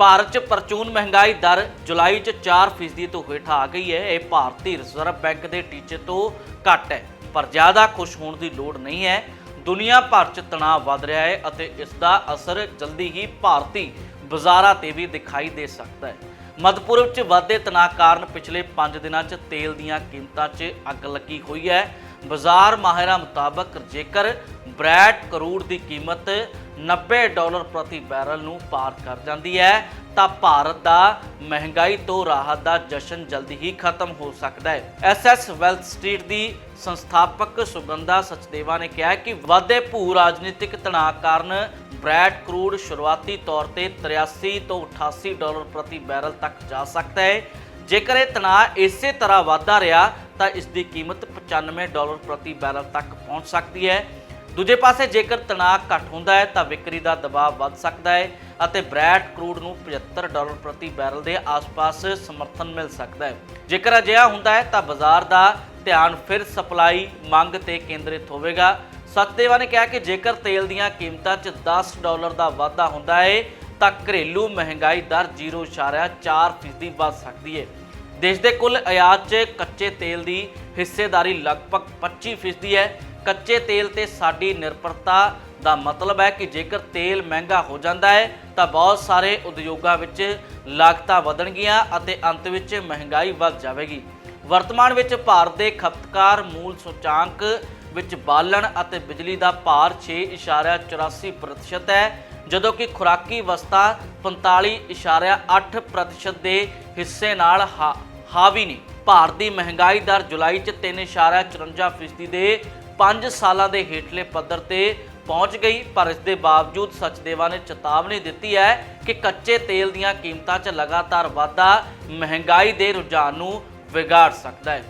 ਭਾਰਤ 'ਚ ਪ੍ਰਚੂਨ ਮਹਿੰਗਾਈ ਦਰ ਜੁਲਾਈ 'ਚ 4% ਤੋਂ ਹੇਠਾਂ ਆ ਗਈ ਹੈ। ਇਹ ਭਾਰਤੀ ਰਿਜ਼ਰਵ ਬੈਂਕ ਦੇ ਟੀਚੇ ਤੋਂ ਘੱਟ ਹੈ। ਪਰ ਜ਼ਿਆਦਾ ਖੁਸ਼ ਹੋਣ ਦੀ ਲੋੜ ਨਹੀਂ ਹੈ। ਦੁਨੀਆ ਭਰ 'ਚ ਤਣਾਅ ਵੱਧ ਰਿਹਾ ਹੈ ਅਤੇ ਇਸ ਦਾ ਅਸਰ ਜਲਦੀ ਹੀ ਭਾਰਤੀ ਬਾਜ਼ਾਰਾਂ ਤੇ ਵੀ ਦਿਖਾਈ ਦੇ ਸਕਦਾ ਹੈ। ਮੱਧਪੂਰਬ 'ਚ ਵਾਧੇ ਤਣਾਅ ਕਾਰਨ ਪਿਛਲੇ 5 ਦਿਨਾਂ 'ਚ ਤੇਲ ਦੀਆਂ ਕੀਮਤਾਂ 'ਚ ਅੱਗ ਲੱਗੀ ਹੋਈ ਹੈ। ਬਾਜ਼ਾਰ ਮਾਹਿਰਾਂ ਮੁਤਾਬਕ ਜੇਕਰ ਬ੍ਰੈਡ ਕਰੂਡ ਦੀ ਕੀਮਤ 90 ਡਾਲਰ ਪ੍ਰਤੀ ਬੈਰਲ ਨੂੰ ਪਾਰ ਕਰ ਜਾਂਦੀ ਹੈ, ਤਾਂ ਭਾਰਤ ਦਾ ਮਹਿੰਗਾਈ ਤੋਂ ਰਾਹਤ ਦਾ ਜਸ਼ਨ ਜਲਦੀ ਹੀ ਖਤਮ ਹੋ ਸਕਦਾ ਹੈ। ਐਸਐਸ ਵੈਲਥ ਸਟਰੀਟ ਦੀ ਸੰਸਥਾਪਕ ਸੁਗੰਧਾ ਸਚਦੇਵਾ ਨੇ ਕਿਹਾ ਕਿ ਵਾਧੇ ਭੂ ਰਾਜਨੀਤਿਕ ਤਣਾਅ ਕਾਰਨ ਬ੍ਰੈਡ ਕਰੂਡ ਸ਼ੁਰੂਆਤੀ ਤੌਰ ਤੇ 83 ਤੋਂ 88 ਡਾਲਰ ਪ੍ਰਤੀ ਬੈਰਲ ਤੱਕ ਜਾ ਸਕਦਾ ਹੈ। ਜੇਕਰ ਇਹ ਤਣਾਅ ਇਸੇ ਤਰ੍ਹਾਂ ਵਧਦਾ ਰਿਹਾ, ਤਾਂ ਇਸ ਦੀ ਕੀਮਤ 95 ਡਾਲਰ ਪ੍ਰਤੀ ਬੈਰਲ ਤੱਕ ਪਹੁੰਚ ਸਕਦੀ ਹੈ। ਦੂਜੇ ਪਾਸੇ ਜੇਕਰ ਤਣਾਅ ਘੱਟ ਹੁੰਦਾ ਹੈ ਤਾਂ ਵਿਕਰੀ ਦਾ ਦਬਾਅ ਵੱਧ ਸਕਦਾ ਹੈ ਅਤੇ ਬ੍ਰੈਡ ਕਰੂਡ ਨੂੰ 75 ਡਾਲਰ ਪ੍ਰਤੀ ਬੈਰਲ ਦੇ ਆਸ-ਪਾਸ ਸਮਰਥਨ ਮਿਲ ਸਕਦਾ ਹੈ। ਜੇਕਰ ਅਜਿਹਾ ਹੁੰਦਾ ਹੈ ਤਾਂ ਬਾਜ਼ਾਰ ਦਾ ਧਿਆਨ ਫਿਰ ਸਪਲਾਈ ਮੰਗ ਤੇ ਕੇਂਦਰਿਤ ਹੋਵੇਗਾ। ਸਤਦੇਵਾ ਨੇ ਕਿਹਾ ਕਿ ਜੇਕਰ ਤੇਲ ਦੀਆਂ ਕੀਮਤਾਂ 'ਚ 10 ਡਾਲਰ ਦਾ ਵਾਧਾ ਹੁੰਦਾ ਹੈ ਤਾਂ ਘਰੇਲੂ ਮਹਿੰਗਾਈ ਦਰ 0.4% ਵੱਧ ਸਕਦੀ ਹੈ। ਦੇਸ਼ ਦੇ ਕੁੱਲ ਆਯਾਤ 'ਚ ਕੱਚੇ ਤੇਲ ਦੀ ਹਿੱਸੇਦਾਰੀ ਲਗਭਗ 25% ਹੈ। ਕੱਚੇ ਤੇਲ ਤੇ ਸਾਡੀ ਨਿਰਭਰਤਾ ਦਾ ਮਤਲਬ ਹੈ ਕਿ ਜੇਕਰ ਤੇਲ ਮਹਿੰਗਾ ਹੋ ਜਾਂਦਾ ਹੈ, ਤਾਂ ਬਹੁਤ ਸਾਰੇ ਉਦਯੋਗਾਂ ਵਿੱਚ ਲਾਗਤਾਂ ਵਧਣਗੀਆਂ ਅਤੇ ਅੰਤ ਵਿੱਚ ਮਹਿੰਗਾਈ ਵੱਧ ਜਾਵੇਗੀ। ਵਰਤਮਾਨ ਵਿੱਚ ਭਾਰਤ ਦੇ ਖਪਤਕਾਰ ਮੂਲ ਸੂਚਾਂਕ ਵਿੱਚ ਬਾਲਣ ਅਤੇ ਬਿਜਲੀ ਦਾ ਭਾਰ 6.84% ਹੈ, ਜਦੋਂ ਕਿ ਖੁਰਾਕੀ ਵਸਤਾਂ 45.8% ਦੇ ਹਿੱਸੇ ਨਾਲ ਹਾ- ਹਾਵੀ ਨੇ ਭਾਰਤ ਦੀ ਮਹਿੰਗਾਈ ਦਰ ਜੁਲਾਈ 'ਚ 3.54% ਦੇ 5 ਸਾਲਾਂ ਦੇ ਹੇਠਲੇ ਪੱਧਰ ਤੇ ਪਹੁੰਚ ਗਈ, ਪਰ ਇਸ ਦੇ ਬਾਵਜੂਦ ਸਚਦੇਵਾ ਨੇ ਚੇਤਾਵਨੀ ਦਿੱਤੀ ਹੈ ਕਿ ਕੱਚੇ ਤੇਲ ਦੀਆਂ ਕੀਮਤਾਂ 'ਚ ਲਗਾਤਾਰ ਵਾਧਾ ਮਹਿੰਗਾਈ ਦੇ ਰੁਝਾਨ ਨੂੰ ਵਿਗਾੜ ਸਕਦਾ ਹੈ।